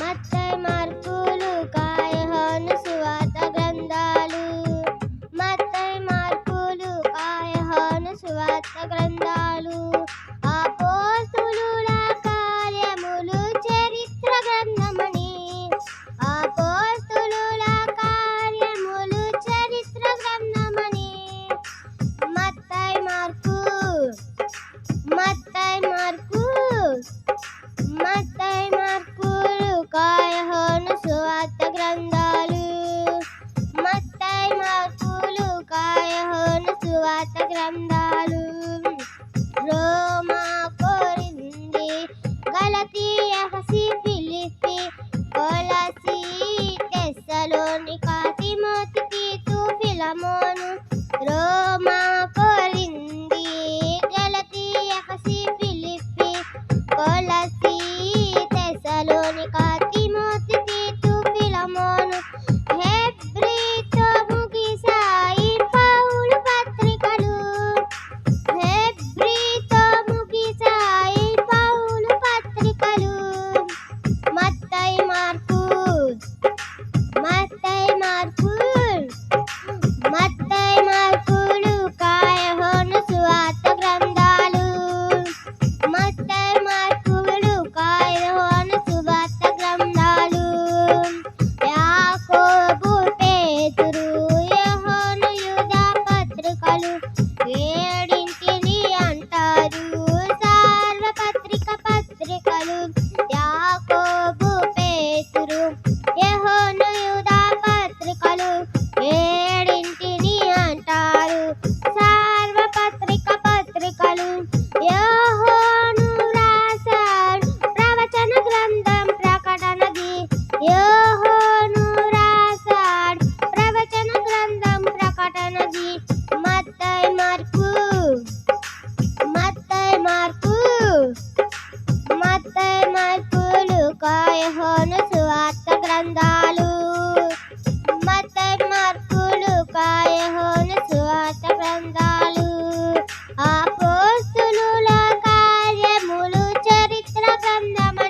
మత్తయి మార్కులు వస్తాయి మార్పులు కాయహోను సువార్త గ్రంథాలు. మత్తయి మార్పులు కాయహోను సువార్త గ్రంథాలు. ఆ పోస్తుల కార్యములు చరిత్ర గ్రంథమ